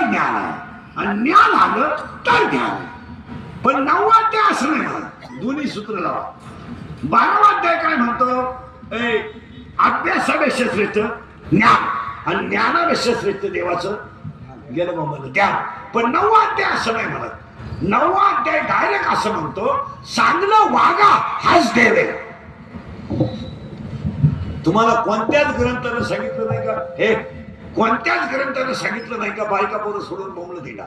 तर ज्ञान आहे आणि ज्ञान आलं तर ज्ञान आहे पण नववा अध्याय असं नाही दोन्ही सूत्र लावा. बारावा अध्याय काय म्हणतो? ए अभ्यासापेक्षा श्रेष्ठ ज्ञान. आणि ज्ञानापेक्षा श्रेष्ठ देवाचं गेलं मग म्हणलं. द्या पण नववा अध्याय असं नाही म्हणत. नववा अध्याय डायरेक्ट असं म्हणतो चांगलं वागा हाच देव. आहे तुम्हाला कोणत्याच ग्रंथानं सांगितलं नाही का? हे कोणत्याच ग्रंथानं सांगितलं नाही का बायका पोरं सोडून बोंबलं दिला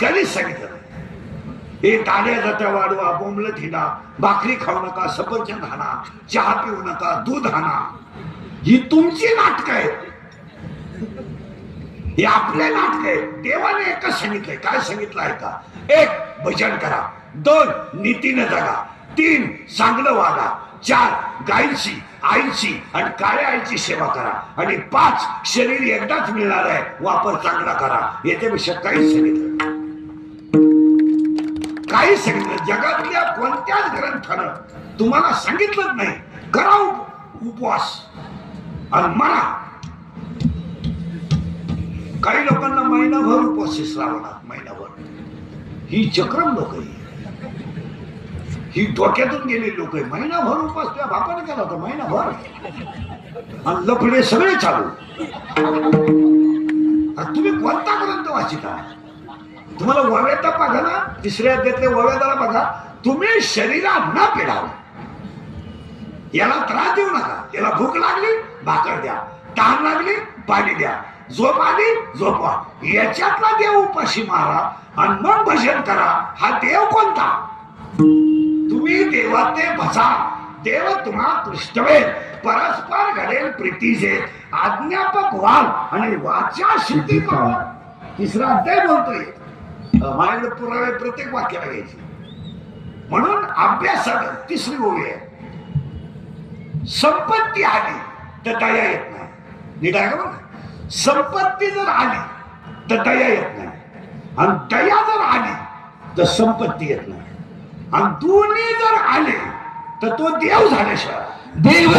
कधीच सांगितलं नाही. हे ताड्या जात्या वाढवा बोंबलं थिडा भाकरी खाऊ नका सफरचंद हाना चहा पिऊ नका दूध हाना ही तुमची नाटक आहेत. हे आपले नाटक आहे देवाने एकच सांगितलंय. काय सांगितलं आहे का? एक भजन करा. दोन नीतीने जगा. तीन चांगलं वागा. चार गायीची आईची आणि काळ्या आईची सेवा करा. आणि पाच शरीर एकदाच मिळणार आहे वापर चांगला करा. याच्यापेक्षा काहीच सांगितलं. काही सांगितलं जगातल्या कोणत्याच ग्रंथानं तुम्हाला सांगितलंच नाही. करा उपवास. आणि म्हणा काही लोकांना महिनाभर उपवास आहे महिनाभर. ही चक्रम लोक आहे ही डोक्यातून गेलेली लोक आहे महिनाभर उपास त्या बापाने केला होता महिनाभर. आणि लफडे सगळे चालू. तुम्ही कोणता ग्रंथ वाचिता? तुम्हाला वव्याता बघा ना तिसऱ्या अध्यायातल्या वव्याताला बघा. तुम्ही शरीरात न पिडावं. याला त्रास देऊ नका. याला भूक लागली भाकर द्या. तहान लागली पाणी द्या. झोप आली झोपवा. याच्यातला देव उपाशी मारा आणि मग भजन करा. हा देव कोणता? तुम्ही देवाते भसा देव तुम्हा पृष्ठवेल. परस्पर घडेल प्रीतीचे आज्ञापक व्हाल आणि वाचा सिद्धी पावा. तिसरा अध्याय बोलतोय. माझ्याकडे पुरावे प्रत्येक वाक्याला घ्यायचे. म्हणून अभ्यासात तिसरी ओळी आहे. संपत्ती आली तर दया येत नाही. नीट आहे का बघा संपत्ती जर आली तर दया येत नाही. आणि दया जर आली तर संपत्ती येत नाही. आणि दोन्ही जर आले तर तो देव झाल्याशिवाय. देव